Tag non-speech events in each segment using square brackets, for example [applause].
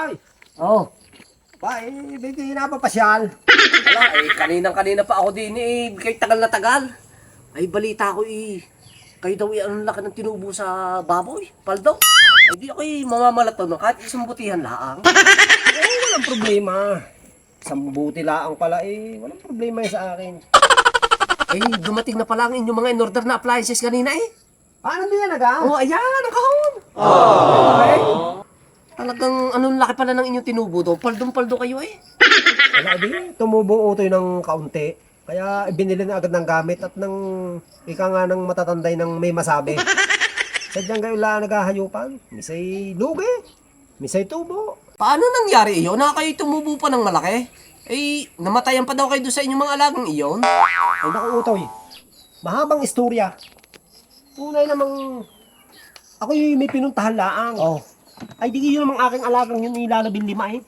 Ay, Oh. ba, eh, hindi na papasyal. Wala, eh, kaninang-kanina pa ako din eh, kay tagal na tagal. Ay, balita ko eh, kayo daw eh, anong laki ng tinubo sa baboy, paldo. Ay, di ako eh, mamamalato no, kahit isang butihan laang. [laughs] Eh, walang problema. Isang buti laang pala eh, walang problema yun sa akin. Ay, dumating na pala ang inyong mga in-order na appliances kanina eh. Paano din yan, aga? Oh, ayan, ang kahon. Okay. Talagang anong laki pala ng inyong tinubo daw, paldong-paldo kayo eh. [laughs] Wala din, tumubong utoy ng kaunti. Kaya binili na agad ng gamit at ng ika nga ng matatanday ng may masabi. [laughs] Sadyang kayo lang naghahayupan. Misay lugi, misay tubo. Paano nangyari iyon? Na kayo tumubo pa ng malaki? Eh, namatayan pa daw kayo doon sa inyong mga alagang iyon? Ay naku utoy, mahabang istorya. Tunay namang ako yung may pinuntahan laang. Oh. Ay di yun namang aking alagang yun ilalabing lima eh.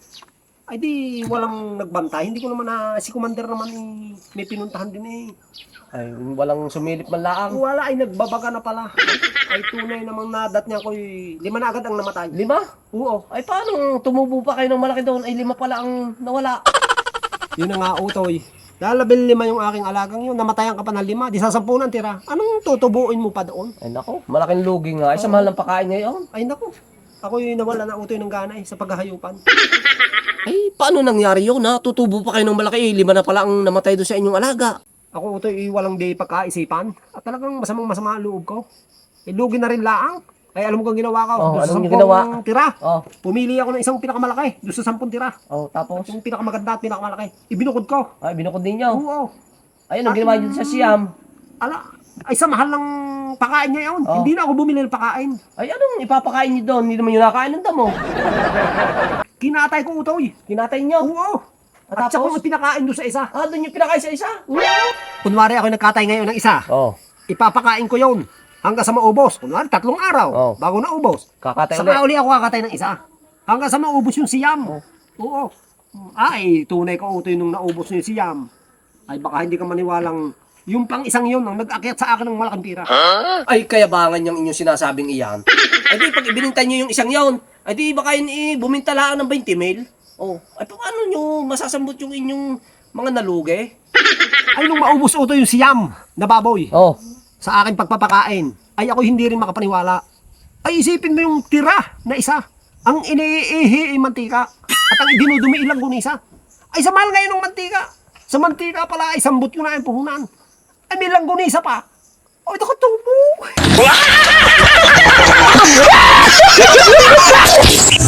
Ay di walang nagbantay. Hindi ko naman na si commander naman eh, may pinuntahan din eh. Ay, walang sumilip man laang. Wala ay nagbabaga na pala. Ay tunay namang nadat niya ko lima na agad ang namatay. Lima? Oo. Ay, paano tumubo pa kayo ng malaki doon? Ay, lima pala ang nawala. Yun na nga utoy. Lalabil lima yung aking alagang yun. Namatayan ka pa ng lima. Di sa sampunan tira. Anong tutubuin mo pa doon? Ay, nako. Malaking lugi nga. Ay, sa mahal ng pakain ngayon. Ay naku. Ako yung nawala na utoy ng gana eh, sa paghahayupan. Ay, [laughs] paano nangyari yun, ha? Tutubo pa kayo ng malaki. Eh, lima na pala ang namatay doon sa inyong alaga. Ako utoy eh, walang di pagkaisipan. At talagang masamang masama ang loob ko. Eh, lugi na rin laang. Ay alam mo kung ginawa ko. Oh, Doon sa sampung ginawa? tira. Oh, Pumili ako ng isang pinakamalaki. Doon sa sampung tira. oh, tapos? Yung pinakamaganda at pinakamalaki. Ibinukod ko. Ay, binukod ninyo. Oo. Ay, anong ginawa dito sa Siam? Ala, ay sa mahal ng pakain niya yun. Oh. Hindi na ako bumili ng pakain. Ay, anong ipapakain niyo doon? Hindi naman yung nakain ng damo. Kinatay ko utoy. Kinatay niyo. Oo. At At saka ko pinakain doon sa isa. Ah, doon yung pinakain sa isa. Kunwari ako nagkatay ngayon ng isa. Oh, Ipapakain ko yun. Hanggang sa maubos. Kunwari tatlong araw. Oh. Bago na ubos. kakatay ulit. Saka uli ako kakatay ng isa. Hanggang sa maubos yung siyam. Oo. Ay, tunay ko utoy nung naubos yung siyam. Ay baka hindi ka maniwalang yung pang isang yun ang nag-akyat sa akin ng malaking pira. Ay, kayabangan yung inyong sinasabing iyan. Ay, di, pag ibinintay niyo yung isang yon, ay di, baka yun eh, bumintalaan ng 20 mil. Oh, ay, paano nyo masasambot yung inyong mga nalugi? Ay nung maubos utoy yung siyam na baboy. Oh, sa aking pagpapakain, ay ako hindi rin makapaniwala. Ay isipin mo yung tira na isa. Ang iniihi ay mantika. At ang idinudumi ilang gunisa. Ay sa mahal ngayon ng mantika. Sa mantika pala ay sambot ko na ang puhunan. Eh, may langgunisa pa. O, ito ka tubo. [laughs]